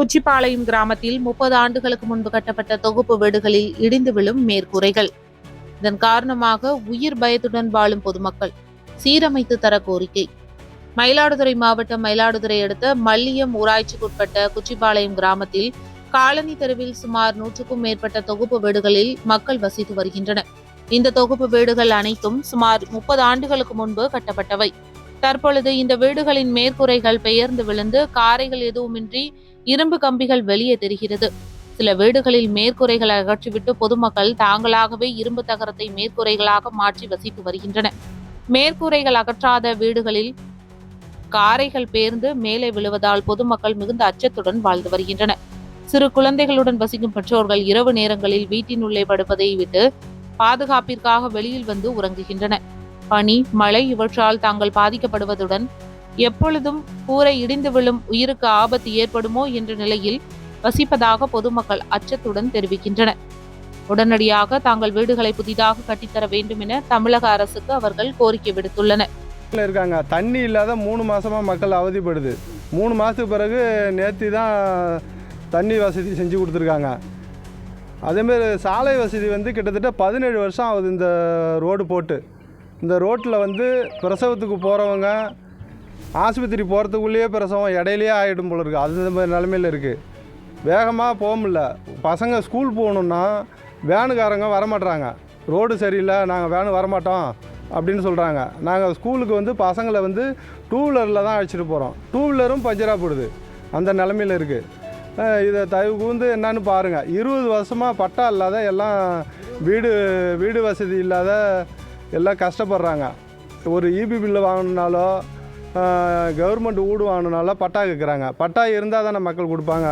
குச்சிப்பாளையம் கிராமத்தில் முப்பது ஆண்டுகளுக்கு முன்பு கட்டப்பட்ட தொகுப்பு வீடுகளில் இடிந்து விழும் மேற்கூரைகள். இதன் காரணமாக உயிர் பயத்துடன் வாழும் பொதுமக்கள் சீரமைத்து தர கோரிக்கை. மயிலாடுதுறை மாவட்டம் மயிலாடுதுறை அடுத்த மல்லியம் ஊராட்சிக்குட்பட்ட குச்சிப்பாளையம் கிராமத்தில் காலனி தெருவில் சுமார் நூற்றுக்கும் மேற்பட்ட தொகுப்பு வீடுகளில் மக்கள் வசித்து வருகின்றனர். இந்த தொகுப்பு வீடுகள் அனைத்தும் சுமார் முப்பது ஆண்டுகளுக்கு முன்பு கட்டப்பட்டவை. தற்பொழுது இந்த வீடுகளின் மேற்கூரைகள் பெயர்ந்து விழுந்து காரைகள் எதுவுமின்றி இரும்பு கம்பிகள் வெளியே தெரிகிறது. சில வீடுகளில் மேற்கூரைகளை அகற்றிவிட்டு பொதுமக்கள் தாங்களாகவே இரும்பு தகரத்தை மேற்கூரைகளாக மாற்றி வசித்து வருகின்றனர் மேற்கூரைகள் அகற்றாத வீடுகளில் காரைகள் பேர்ந்து மேலே விழுவதால் பொதுமக்கள் மிகுந்த அச்சத்துடன் வாழ்ந்து வருகின்றனர் சிறு குழந்தைகளுடன் வசிக்கும் பெற்றோர்கள் இரவு நேரங்களில் வீட்டின் உள்ளே படுப்பதை விட்டு பாதுகாப்பிற்காக வெளியில் வந்து உறங்குகின்றனர். பனி மழை இவற்றால் தாங்கள் பாதிக்கப்படுவதுடன் எப்பொழுதும் கூரை இடிந்து விழும் உயிருக்கு ஆபத்து ஏற்படுமோ என்ற நிலையில் வசிப்பதாக பொதுமக்கள் அச்சத்துடன் தெரிவிக்கின்றனர். உடனடியாக தாங்கள் வீடுகளை புதிதாக கட்டித்தர வேண்டும் என தமிழக அரசுக்கு அவர்கள் கோரிக்கை விடுத்துள்ளனர். இருக்காங்க. தண்ணி இல்லாத மூணு மாதமாக மக்கள் அவதிப்படுது. மூணு மாதத்துக்கு பிறகு நேற்று தான் தண்ணி வசதி செஞ்சு கொடுத்துருக்காங்க. அதேமாரி சாலை வசதி வந்து கிட்டத்தட்ட பதினேழு வருஷம் ஆகுது இந்த ரோடு போட்டு. இந்த ரோட்டில் வந்து பிரசவத்துக்கு போகிறவங்க ஆஸ்பத்திரி போகிறதுக்குள்ளேயே பிரசவம் இடையிலேயே ஆகிடும் போல இருக்குது அது மாதிரி நிலமையில் இருக்குது வேகமாக போக முடில பசங்க ஸ்கூல் போகணுன்னா வேனுக்காரங்க வரமாட்றாங்க. ரோடு சரியில்லை நாங்கள் வேனு வரமாட்டோம் அப்படின்னு சொல்கிறாங்க நாங்கள் ஸ்கூலுக்கு வந்து பசங்களை வந்து டூ வீலரில் தான் அழைச்சிட்டு போகிறோம் டூ வீலரும் பஞ்சராக போடுது அந்த நிலமையில் இருக்குது இதை தயவு கூந்து என்னன்னு பாருங்கள் இருபது வருஷமாக பட்டா இல்லாத எல்லாம் வீடு வீடு வசதி இல்லாத எல்லாம் கஷ்டப்படுறாங்க. ஒரு இபி பில்லு வாங்கணுனாலோ கவர்மெண்ட் வீடு வாங்கணுனாலோ பட்டா கேட்குறாங்க பட்டா இருந்தால் தானே மக்கள் கொடுப்பாங்க.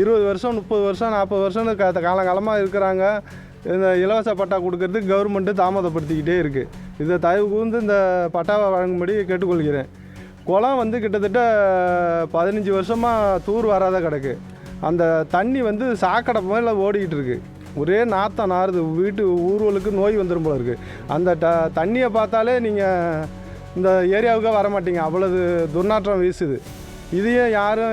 இருபது வருஷம் முப்பது வருஷம் நாற்பது வருஷம்னு க காலங்காலமாக இருக்கிறாங்க. இந்த இலவச பட்டா கொடுக்கறதுக்கு கவர்மெண்ட்டு தாமதப்படுத்திக்கிட்டே இருக்குது இதை தயவு கூர்ந்து இந்த பட்டாவை வழங்கும்படி கேட்டுக்கொள்கிறேன். குளம் வந்து கிட்டத்தட்ட பதினஞ்சு வருஷமாக தூர் வராத கிடக்கு. அந்த தண்ணி வந்து சாக்கடை மேலே ஓடிக்கிட்டு இருக்குது ஒரே நாத்தம் நாறுது. வீட்டு ஊர்களுக்கு நோய் வந்துடும் போல இருக்குது அந்த ட தண்ணியை பார்த்தாலே நீங்கள் இந்த ஏரியாவுக்கே வர மாட்டீங்க. அவ்வளவு துர்நாற்றம் வீசுது. இதையும் யாரும்